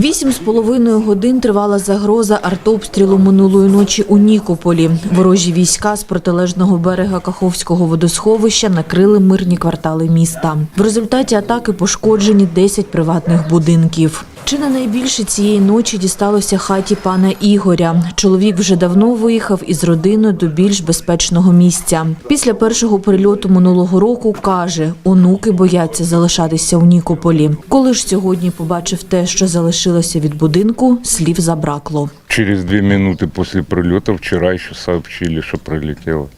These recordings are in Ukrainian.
Вісім з половиною годин тривала загроза артобстрілу минулої ночі у Нікополі. Ворожі війська з протилежного берега Каховського водосховища накрили мирні квартали міста. В результаті атаки пошкоджені 10 приватних будинків. Чи не найбільше цієї ночі дісталося хаті пана Ігоря. Чоловік вже давно виїхав із родиною до більш безпечного місця. Після першого прильоту минулого року каже, онуки бояться залишатися у Нікополі. Коли ж сьогодні побачив те, що залишилося від будинку, слів забракло. Через две минуты после прилета вчера еще сообщили, что прилетело.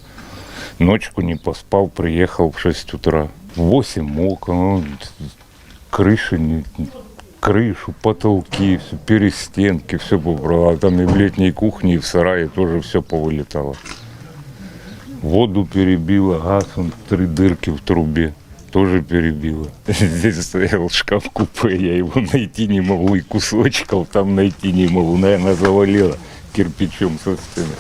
Ночку не поспал, приехал в 6 утра. Восемь окон, крыши, не- крышу, потолки, все, перестенки, все побрало. А Там и в летней кухне, и в сарае тоже все повылетало. Воду перебило, газ, он, три дырки в трубе тоже перебило. Здесь стоял шкаф-купе, я его найти не могу, и кусочков там найти не могу. Наверное, завалило кирпичом со стены.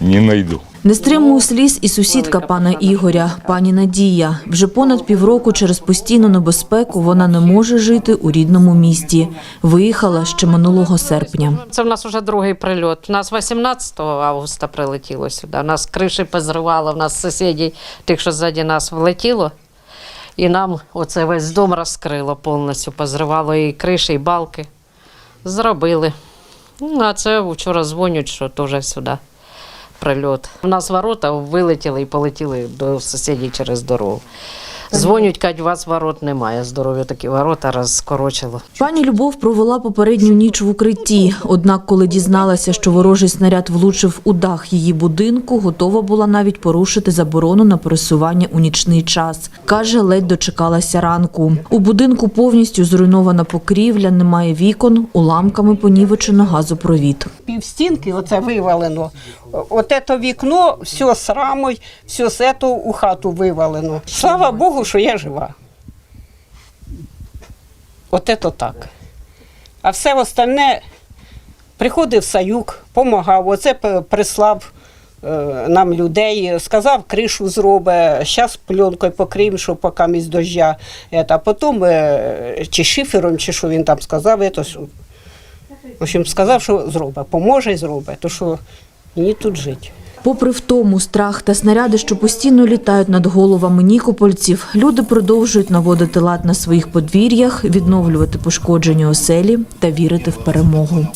Не найду. Не стримує сліз і сусідка пана Ігоря, пані Надія. Вже понад півроку через постійну небезпеку вона не може жити у рідному місті. Виїхала ще минулого серпня. Це в нас вже другий прильот. У нас 18 августа прилетіло сюди. У нас криші позривало, у нас сусідів, тих, що ззаді нас влетіло. І нам оце весь дом розкрило повністю, позривало і криші, і балки. Зробили. Ну, а це вчора дзвонять, що теж сюди прильот. У нас ворота вилетіли і полетіли до сусідів через дорогу. Дзвонять, кажуть, у вас ворот немає. Здоров'я такі ворота розкорочило. Пані Любов провела попередню ніч в укритті. Однак, коли дізналася, що ворожий снаряд влучив у дах її будинку, готова була навіть порушити заборону на пересування у нічний час. Каже, ледь дочекалася ранку. У будинку повністю зруйнована покрівля, немає вікон, уламками понівечено газопровід. півстінки, оце вивалено. От це вікно, все з рамою, все з цього у хату вивалено. Слава Богу, що я жива. От це так. А все остальне приходив саюк, допомагав, оце прислав е, нам людей, сказав, кришу зробить, зараз пленкою покриємо, що поки місь дождя. А потім е, чи шифером, чи що він там сказав, ето, в общем, сказав, що зробить, поможе і зробить, то що мені тут жити. Попри втому, страх та снаряди, що постійно літають над головами нікопольців, люди продовжують наводити лад на своїх подвір'ях, відновлювати пошкоджені оселі та вірити в перемогу.